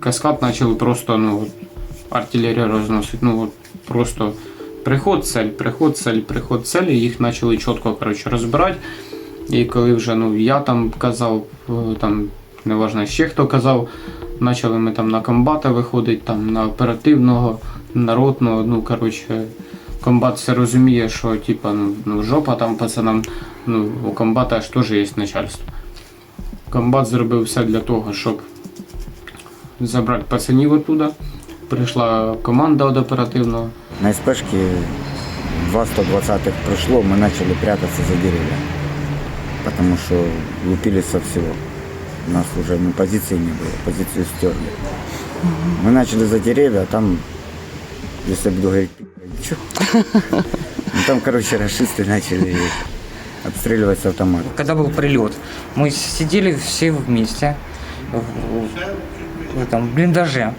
Каскад почали просто, ну, артилерія розносить. Ну, от, просто приход, цель, приход, цель, приход, цель, і їх почали чітко коротше, розбирати. І коли вже ну, я там казав, е, там, неважно ще хто казав, почали ми там на комбата виходити, там, на оперативного, народного, ну, коротше, комбат все розуміє, що типа, ну, ну, жопа там пацанам, ну, у комбата аж теж є начальство. Комбат зробив все для того, щоб забрати пацанів оттуда. Прийшла команда від оперативного. На СПшке два 120-х прошло, мы начали прятаться за деревья. Потому что лупили со всего. У нас уже ну, позиции не было, позицию стерли. Мы начали за деревья, а там, если я буду говорить, чё? Ну, там, короче, расисты начали Обстреливать с автомата. Когда был прилет, мы сидели все вместе в, в этом блиндаже.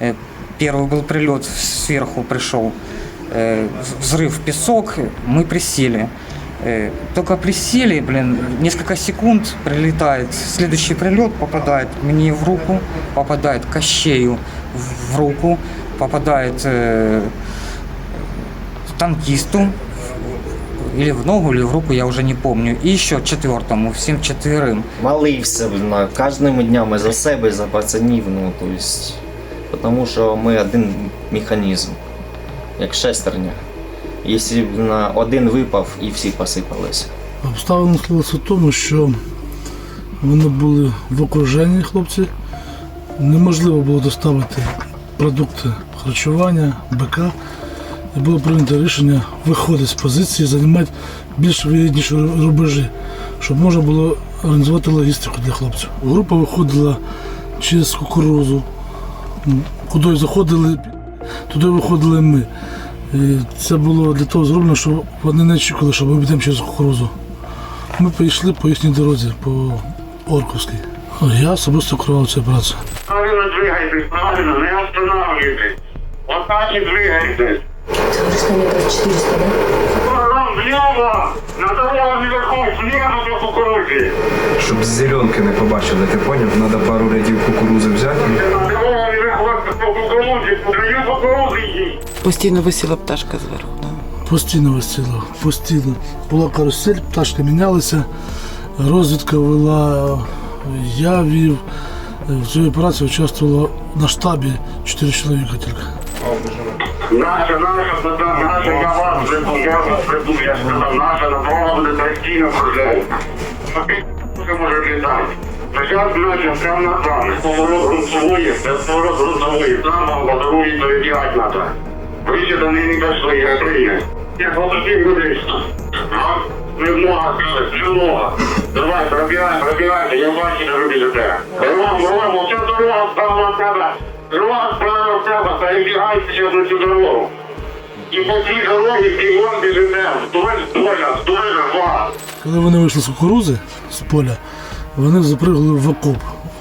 Э, Первый был прилет сверху пришел, э, взрыв песок, мы присели. Э, Только присели, блин, несколько секунд прилетает, следующий прилет попадает мне в руку, попадает Кощею в- в руку, попадает э, танкисту или в ногу, или в руку, я уже не помню. И еще четвертому, всем четверым. молився на кожними днями за себе, за пацанів, ну, то есть, тому що ми один механізм, як шестерня. Якщо б на один випав і всі посипалися. Обставини склалися в тому, що вони були в окруженні хлопці. Неможливо було доставити продукти харчування, БК. І було прийнято рішення виходити з позиції, займати більш вигідніші рубежі, щоб можна було організувати логістику для хлопців. Група виходила через кукурузу, куди заходили, туди виходили ми. І це було для того зроблено, що вони не очікували, що ми підемо через кукурузу. Ми прийшли по їхній дорозі, по Орковській. Я особисто керував цією працею. Правильно двигайтесь, правильно, не останавливайтесь. Вот так и двигайтесь. Скажешь, метров 400, да? Влево, на дорогу наверху, влево по кукурузе. Щоб з зеленки не побачили, ти поняв? Треба пару рядів кукурузи взяти. Постійно висіла пташка зверху, да. Постійно висіло, постійно. Була карусель, пташки мінялися, розвідка вела, я вів. В цій операції участвувало на штабі 4 чоловіка тільки. Наша, наша, туда, наша, я вас приду, я вас приду, я сказав, наша, на дорогу буде постійно кружляти. Це може літати. Зараз наша, прямо на там, поворот грунтової, це поворот грунтової, там вам по дорозі перебігати треба. Ви ще до неї не дійшли, я прийняв. Я голосів медично. Немного, немного. Давай, пробігай, пробігайте, я бачу, не робіть те. Рвам, рвам, оця дорога справа в тебе. Рвам справа в тебе, перебігайте на цю дорогу. І по цій дорозі бігом біжите, вдоль, доля, вдоль, два. Коли вони вийшли з кукурузи з поля, вони запригли в окоп.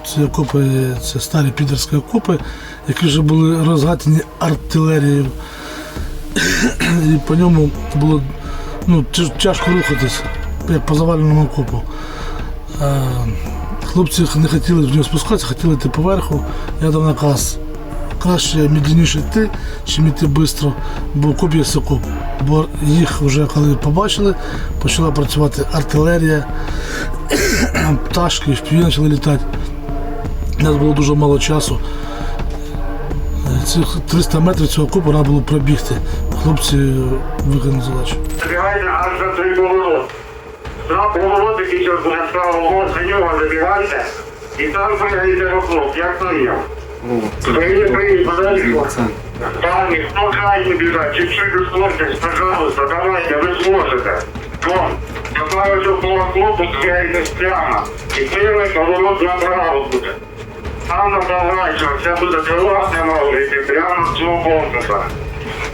Ці окопи, це старі підерські окопи, які вже були розгатені артилерією. І по ньому було ну, тяжко рухатись, як по заваленому окопу. Хлопці не хотіли в нього спускатися, хотіли йти поверху. Я дав наказ краще медленніше йти, чим йти швидко, бо окоп є окоп. Бо їх вже коли побачили, почала працювати артилерія, пташки, впіві почали літати. У нас було дуже мало часу. Цих 300 метрів цього окопу треба було пробігти. Хлопці виконали задачу. Аж за цей поворот. Поворот, який зараз буде справа, за нього забігайте. І там пригаєте вокруг, як то є. Прийди, прийди, подалі. Парни, спокійно бігати, чуть-чуть ускорьтесь, пожалуйста, давайте, ви зможете. Вон, поправите поворот, збігайтесь прямо. І перший поворот направо буде. Там направляйся, це буде класне мовити, прямо з цього конкурсу.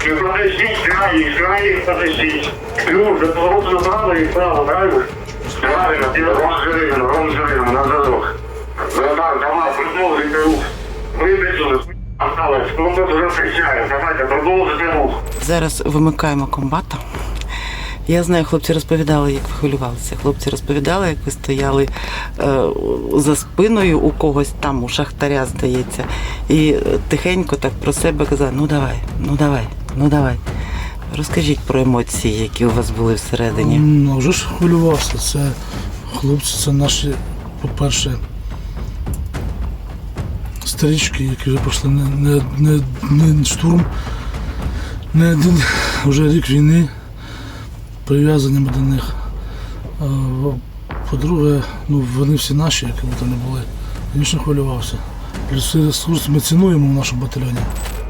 Не подождіть, крайніх, крайніх подождіть. Плюс, до повороту направо і вправо, правильно? Правильно, ти ром жирину, ром жирину, на задок. Братан, давай, продовжуйте рух. Вибачили, осталось, ну тут вже кричає, давайте, продовжуйте рух. Зараз вимикаємо комбата. Я знаю, хлопці розповідали, як ви хвилювалися. Хлопці розповідали, як ви стояли е, за спиною у когось там, у шахтаря, здається, і е, тихенько так про себе казали: ну давай, ну давай, ну давай. Розкажіть про емоції, які у вас були всередині. Ну, вже ж хвилювався. Це хлопці, це наші, по-перше, старічки, які вже пройшли не, не, не, не штурм, не один вже рік війни, прив'язані ми до них. По-друге, ну, вони всі наші, які б там не були. Звісно, хвилювався. Людський ресурс ми цінуємо в нашому батальйоні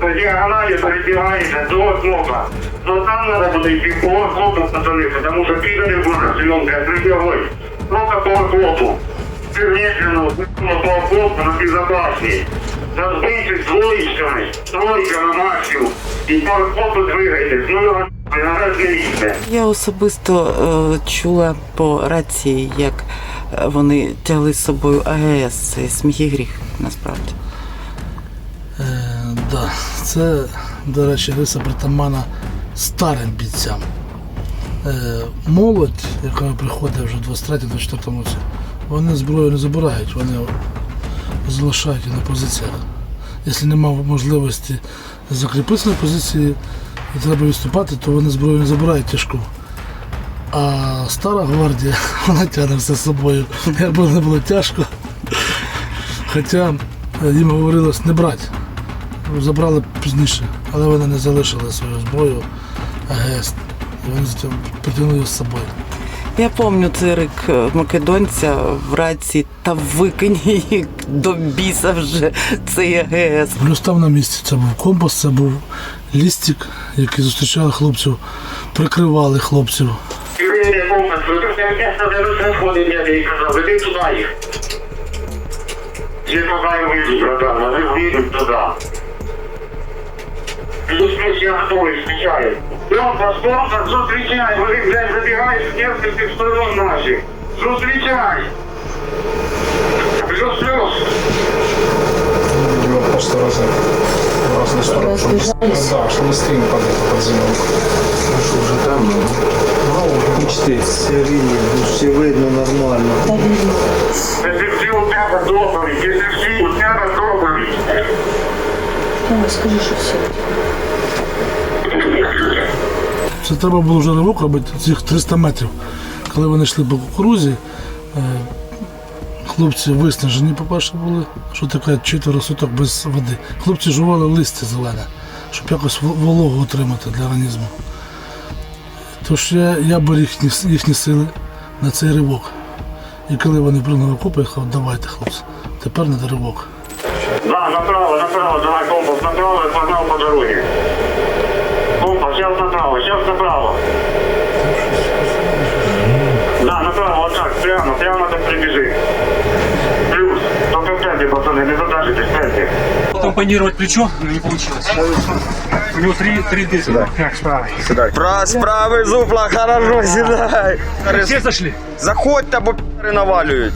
По диагонали перебегаете до окопа. Но там надо будет идти по окопу, пацаны, потому что пидоры будут зеленые, прибегой. Просто по окопу. Ты медленно, по окопу, но безопаснее. Разбейтесь двоечками, тройка на максимум. И по окопу двигайтесь. Ну, его на разделите. Я особисто е, чула по рації, як е, вони тягли з собою АГС. Це сміх і гріх, насправді. Да. Це, до речі, риса притамана старим бійцям. Е, молодь, яка приходить вже в 23-24 році, вони зброю не забирають, вони залишають її на позиціях. Якщо немає можливості закріпитися на позиції і треба відступати, то вони зброю не забирають тяжку. А стара гвардія, вона тягне все з собою, як би не було тяжко. Хоча е, їм говорилось не брати забрали пізніше, але вони не залишили свою зброю АГС. І вони притягнули з собою. Я пам'ятаю цей рик е, македонця в рації та викинь її до біса вже цей АГС. Плюс став на місці. Це був компас, це був лістик, який зустрічали хлопців, прикривали хлопців. Юрий компас, вы тут место для расходы нет, туда. Плюс плюс я готовый, встречаю. Компас, компас, встречай, вы, блядь, забегаете с нескольких сторон наших. Встречай. Плюс плюс. Его просто раз, в разные стороны. чтобы- Да, чтобы быстрее падать под землю. Ну что, уже темно? Ну, почти. Все видно нормально. Если все у тебя доповедь, если все у тебя доповедь. Скажи, що все. Це треба було вже ривок робити цих 300 метрів. Коли вони йшли по кукурузі, е, хлопці виснажені, по-перше, були, що таке четверо суток без води. Хлопці жували листя зелене, щоб якось вологу отримати для організму. Тож я, я беріг їхні, їхні сили на цей ривок. І коли вони прийняли окопи, я сказав, давайте, хлопці, тепер на ривок. Да, направо, давай компас, направо и погнал по дороге. Компас, сейчас направо, сейчас направо. Да, направо, вот так, прямо, прямо так прибежи. Плюс, только темпе, пацаны, не задержитесь, в темпе. Компонировать плечо, но не получилось. У него три, три диска. Так, справа. Про справи зупла, хорошо, сідай. Все зашли? Заходьте, бо пи***ри навалюють.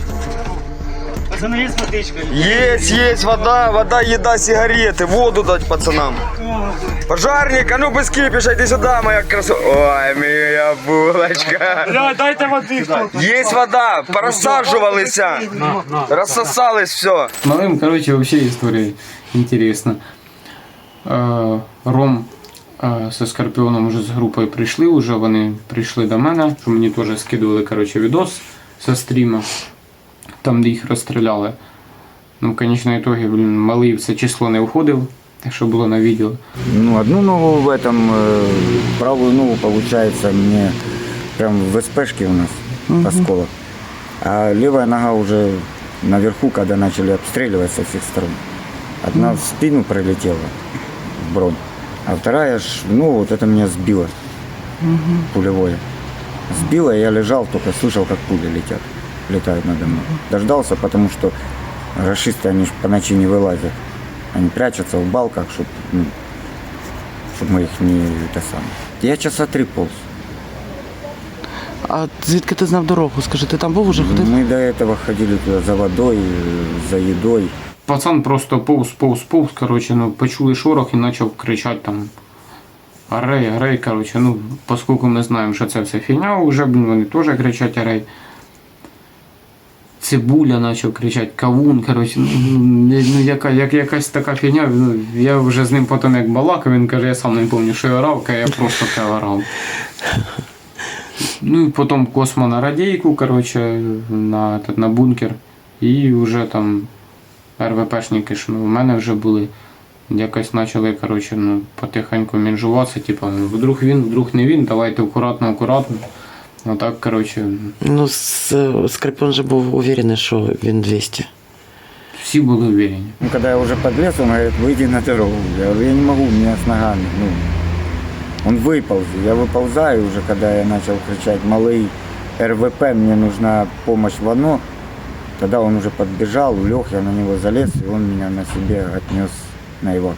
Пацаны, есть водичка? Есть, есть вода, вода, еда, сигареты, воду дать пацанам. Пожарник, а ну без кипиша, иди сюда, моя красо... Ой, моя булочка. Да, дайте воды. Есть вода, порассаживалися. Рассосалось все. Малим, короче, вообще история интересна. Е, Ром е, зі Скорпіоном вже з групою прийшли, вже вони прийшли до мене, що мені теж скидували короче, відос зі стріма, там де їх розстріляли. Ну, в конечному ітогі, блін, малий в це число не входив, так що було на відео. Ну, одну ногу в этом, э, правую ногу, получается, мне прям в СПшке у нас осколок. А левая нога уже наверху, когда начали обстреливать со всех сторон. Одна в спину прилетела, в бронь, а вторая, ж, ну, вот это меня сбило, пулевое. Сбило, и я лежал, только слышал, как пули летят, летают надо мной. Дождался, потому что расисты, они ж по ночи не вылазят. Они прячутся в балках, чтобы чтобы мы их не это самое. Я часа три полз. А звідки ти знав дорогу? Скажи, ти там був уже ходив? Мы до этого ходили туда за водой, э, за едой. Пацан просто повз, повз, повз, короче, ну, почули шорох і почав кричати там. Арей, арей, коротше, ну, оскільки ми знаємо, що це все фігня, вже блін, вони теж кричать арей. Цибуля почав кричати, кавун, коротше, ну, ну яка, як, якась така фігня. Ну, я вже з ним потім як балакав, він каже, я сам не пам'ятаю, що я орав, я просто орав. Ну і потім космо на радійку, коротше, на, на бункер. І вже там РВПшники, що ну, у мене вже були. Якось почали, коротше, ну, потихеньку мінжуватися, типу, вдруг він, вдруг не він, давайте акуратно, акуратно. Отак, коротше, Ну, с- Скорпіон же був уверений, що він 200. всі були уверені. Ну, когда я уже подлез, он говорит, выйди на дорогу. Я говорю, я не могу, у меня с ногами. Ну, он выполз. Я выползаю уже, когда я начал кричать, малый РВП, мне нужна помощь в ОНО. Тогда он уже подбежал, лег, я на него залез, и он меня на себе отнес на ивак.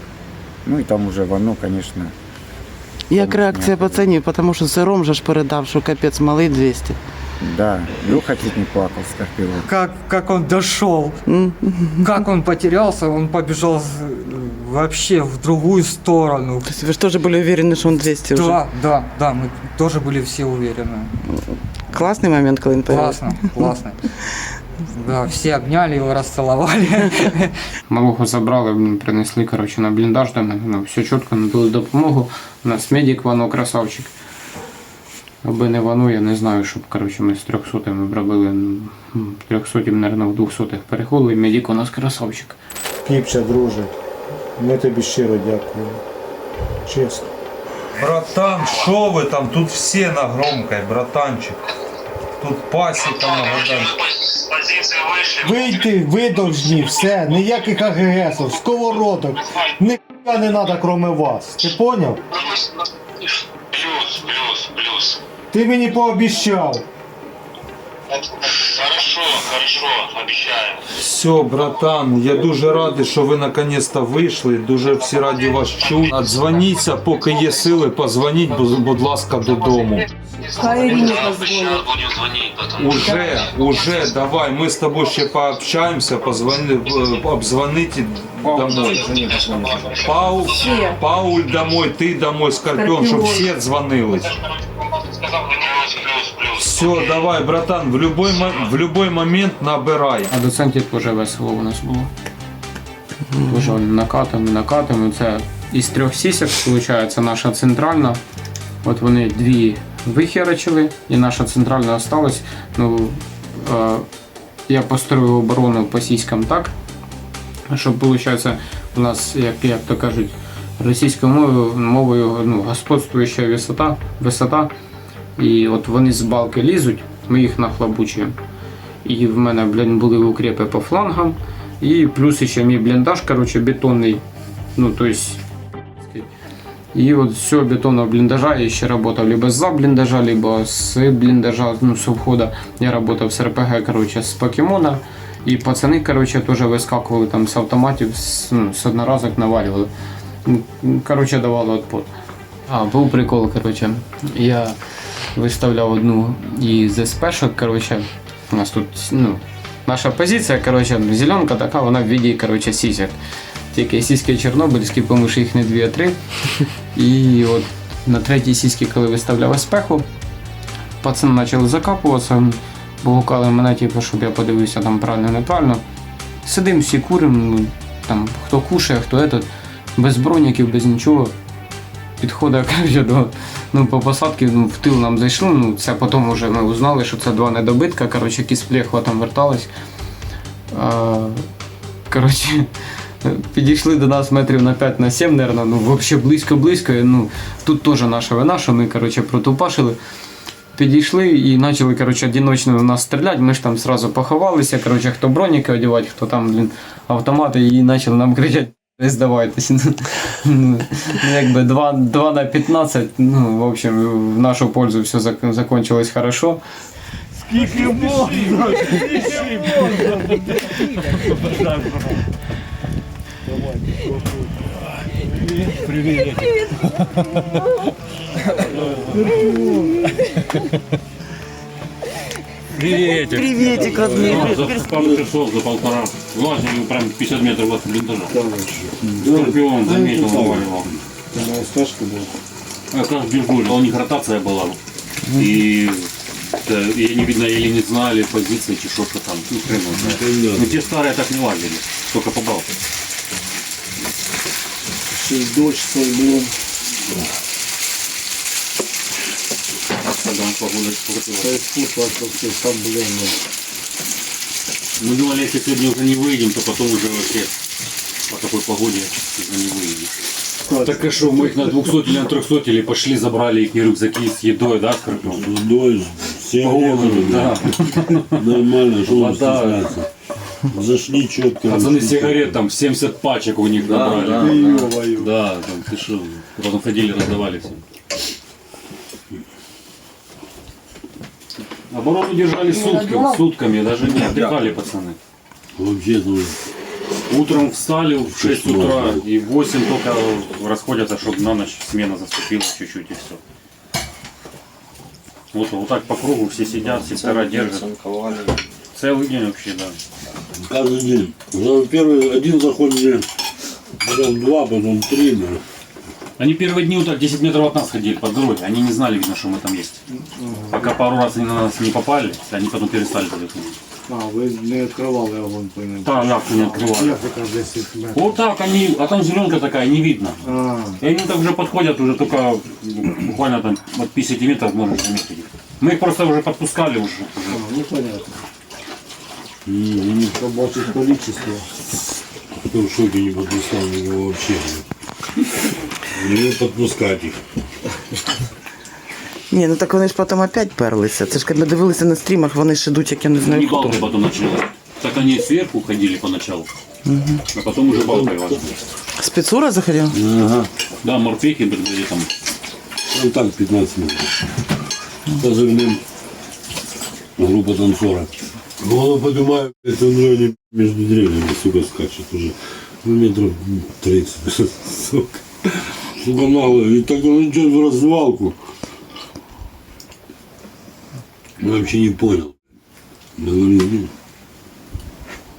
Ну и там уже в ОНО, конечно, Як реакція пацанів, тому що Сиром же ж передав, що капець малий 200. да, Леха чуть не плакал, Скорпион. Как, как он дошел, как он потерялся, он побежал с- вообще в другую сторону. Тобто ви ж теж були уверені, що він 200 вже. Да, да, да, мы тоже были все уверены. Класний момент, коли він появився. Классно, классно. Да, все обняли его, расцеловали. Малого забрали, принесли коротше, на бліндаж до мене. Ну, все чітко, надали допомогу. У нас медик Вано красавчик. Аби не Вано, я не знаю, щоб коротше, ми з 300 робили. ну, 300, мабуть, в 200 переходили. і Медик у нас красавчик. Кіпче, друже. Ми тобі щиро дякуємо. Чесно. Братан, що ви там? Тут всі на громкой, братанчик. Тут пасіка на гаданчик. Вийти, ви должні, все, ніяких АГСів, сковородок. Ніхто не треба, кроме вас. Ти поняв? Плюс, плюс, плюс. Ти мені пообіщав. Хорошо, хорошо, обещаю. Все, братан, я дуже радий, що ви наконец-то вийшли. Дуже всі раді вас чути. Дзвоніться, поки є сили, позвоніть, будь, будь ласка, додому. Хай Ирине позвонит. будем звонить потом. Уже, уже, давай, ми з тобою ще пообщаємося, позвони, е, обзвонити домой. Пау, Пауль домой, ти домой, Скорпіон, щоб всі дзвонили. Сказал, плюс, плюс, плюс. Все, давай, братан, в любой, мо- в любой момент набирай. А доцентів теж весело у нас було. Дуже накатами, накатами. Це із трьох сісок, виходить, наша центральна. От вони дві вихерачили, і наша центральна осталась. Ну, е, я построїв оборону по сіськам так, щоб виходить, у нас, як, як то кажуть, російською мовою, мовою ну, господствуюча висота, висота. І от вони з балки лізуть, ми їх нахлобучуємо. І в мене блін, були укрепи по флангам. І плюс ще мій бліндаж, короче, бетонний. Ну, то есть. І от з цього бетонного бліндажа я ще працював либо за бліндажа, либо з бліндажа, ну, з входа. Я працював з РПГ, короче, з покемона. І пацани, короче, теж вискакували там з автоматів, з, ну, з одноразок навалювали. Короче, давали отпор. А, був прикол, короче. Я виставляв одну із СПшок, короче. У нас тут, ну, наша позиція, короче, зеленка така, вона в віді, короче, сісяк. Тільки сіськи чорнобильські, тому що їх не дві, а три. І от на третій сіськи, коли виставляв спеху, пацани почали закапуватися, бо гукали мене, типу, щоб я подивився там правильно, неправильно. Сидим, всі куримо, ну, там, хто кушає, хто этот, без броніків, без нічого. Підходить коротше, до ну, по посадці ну, в тил нам зайшли. Ну, це потім вже ми узнали, що це два недобитка, коротше, які з там вертались. А, коротше, підійшли до нас метрів на 5 на 7, наверное, ну, взагалі близько-близько. Ну, тут теж наша вина, що ми коротше, протупашили. Підійшли і почали коротше, одиночно в нас стріляти. Ми ж там сразу поховалися. Коротше, хто броніки одягати, хто там блін, автомати, і почали нам кричати. Не здавайтесь. Ну, якби 2, 2 на 15, ну, в общем, в нашу пользу все зак- закончилось хорошо. Приветик. Приветик, родной. За пару часов, за полтора. Влажнили прям 50 метров от блиндажа. Скорпион заметил, наваливал. Моя стежка була. Как раз Биргуль, у них ротация была. И да, и они, видно, или не знали позиции, чи что-то там. Ну, хрен знает. Но те старые так не лазили, только по балке. дощ, було. Когда погода испортилась. Це спусла просто там, блин, ну. Мы думали, если сегодня уже не выйдем, то потом уже вообще по такой погоде уже не выйдем. Так и что, мы их на 200 или на 300 или пошли, забрали их рюкзаки с едой, да, с? Водой, все По голоду, да. Нормально, что Вода. Зашли четко. Пацаны сигарет там 70 пачек у них набрали. Ё-моё. Да, там ты что, потом ходили, раздавали всем. Оборону держали сутки, сутками, даже не отдыхали пацаны. Вообще, ну, Утром встали в 6 утра и в 8 только расходятся, чтобы на ночь смена заступила чуть-чуть и все. Вот, вот так по кругу все сидят, сектора держат. Целый день вообще, да. каждый день. За первый один заход мне, потом два, потом три, наверное. Они первые дни вот так 10 метров от нас ходили по дороге. Они не знали, видно, что мы там есть. Пока пару раз они на нас не попали, они потом перестали ходить. А, ви не відкривали огонь по ним. Да, як не открывали. Як якраз 10 метрів. Вот так они, а там зеленка такая, не видно. А, И они так уже подходят, уже только ну, буквально там от 50 метров можешь заметить их. Мы их просто уже подпускали уже. ну понятно. М, Побачить количество. Кто в шоке не подпускал его вообще. Не подпускать их. Ні, ну так вони ж потім опять перлися. Це ж коли ми дивилися на стрімах, вони ж ідуть, як я не знаю Они хто. балкой потом начали. Так они сверху ходили поначалу, а потом уже балкой лазили. Спецура заходила? Ага. Да, морпехи были там. Ну так, 15 метров. Позывным группа танцора. Голову поднимаю, это он они между деревьями, сука, скачет уже. Ну, метров 30, сука. Сука. И так он идет в развалку. Я вообще не понял. Я говорю,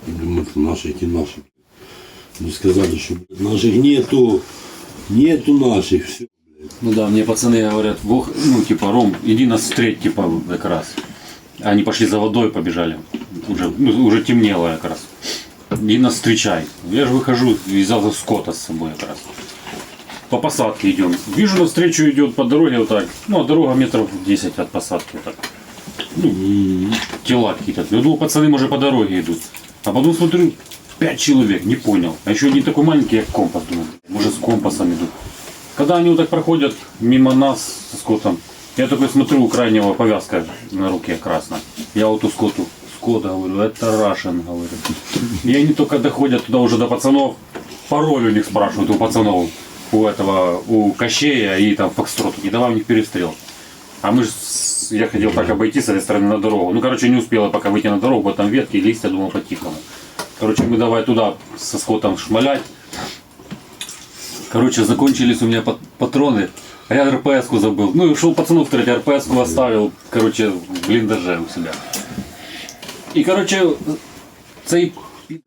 думаю, это наши, эти наши. Ну, сказали, что наших нету. Нету наших. Все. Ну да, мне пацаны говорят, Бог, ну типа, Ром, иди нас встреть, типа, как раз. Они пошли за водой, побежали. Уже, ну, уже темнело как раз. Иди нас встречай. Я же выхожу и взял скота с собой как раз. По посадке идем. Вижу, навстречу идет по дороге вот так. Ну, а дорога метров 10 от посадки вот так. Ну, тела какие-то. Я думал, пацаны, может, по дороге идут. А потом смотрю, пять человек, не понял. А еще один такой маленький, как компас, думаю, может, с компасом идут. Когда они вот так проходят мимо нас со скотом, я такой смотрю, у крайнего повязка на руке красная. Я вот у скоту, скота говорю, это Рашен, говорю. И они только доходят туда уже до пацанов, пароль у них спрашивают, у пацанов, у этого, у Кощея и там Фокстрот. И давай у них перестрел. А мы ж, с- я хотел так обойти с этой стороны на дорогу. Ну, короче, не успела пока выйти на дорогу, там ветки, листья, думал по-тихому. Короче, мы давай туда со скотом шмалять. Короче, закончились у меня пат- патроны. А я РПС-ку забыл. Ну и ушел пацанов встретить, РПС-ку оставил, короче, в блиндаже у себя. И, короче, цей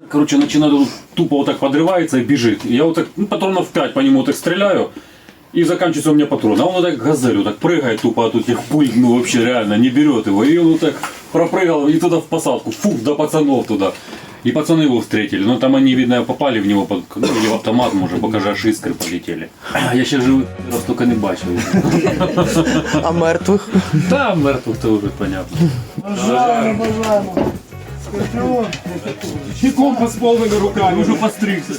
короче, начинает он тупо вот так подрывается и бежит. И я вот так, ну, патронов 5 по нему вот так стреляю. И заканчивается у меня патрон. А он вот так газель, вот так прыгает тупо от этих пуль, ну вообще реально не берет его. И он вот так пропрыгал и туда в посадку. Фух, до пацанов туда. И пацаны его встретили. Но там они, видно, попали в него, под, ну, или в автомат, может, пока же аж искры полетели. Я ще живих раз только не бачив. А мертвих? Та мертвих то вже понятно. І компас повними руками, вже постригся.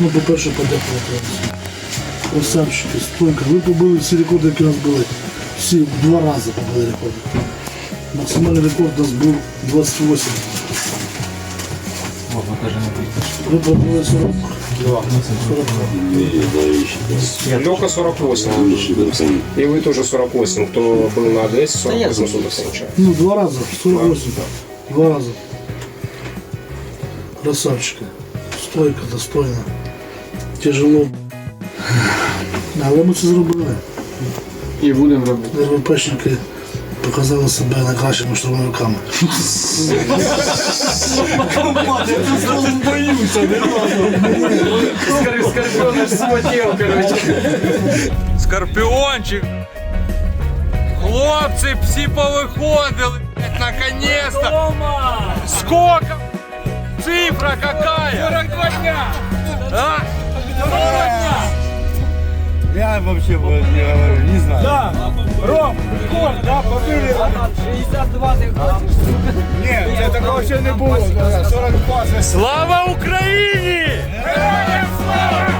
Ну, по-перше, подякувати. Красавчики, стойка. Ви побили всі рекорди, які у нас були. Всі два рази побили рекорди. Максимальний рекорд у нас був 28. Ви побили 42. 42. Лёка 48. И вы тоже 48. Кто был на Одессе, 48 суток получается. Ну, два рази, 48. Два рази. Красавчики. Стойка, достойна. Тяжело. Але ми це зробили. І будемо робити. РВПшники показали себе найкращими штурмовиками. Скорпіончик. Хлопці всі повиходили. блядь, Наконец-то. Сколько? Цифра какая? 42 дня. А? 42 дня. Я вообще больше не говорю, не знаю. Да, Ром, прикольно, да, побили. 62 ти хочеш, Нет, Ні, це такого ще не було. 42 Слава Украине! Слава!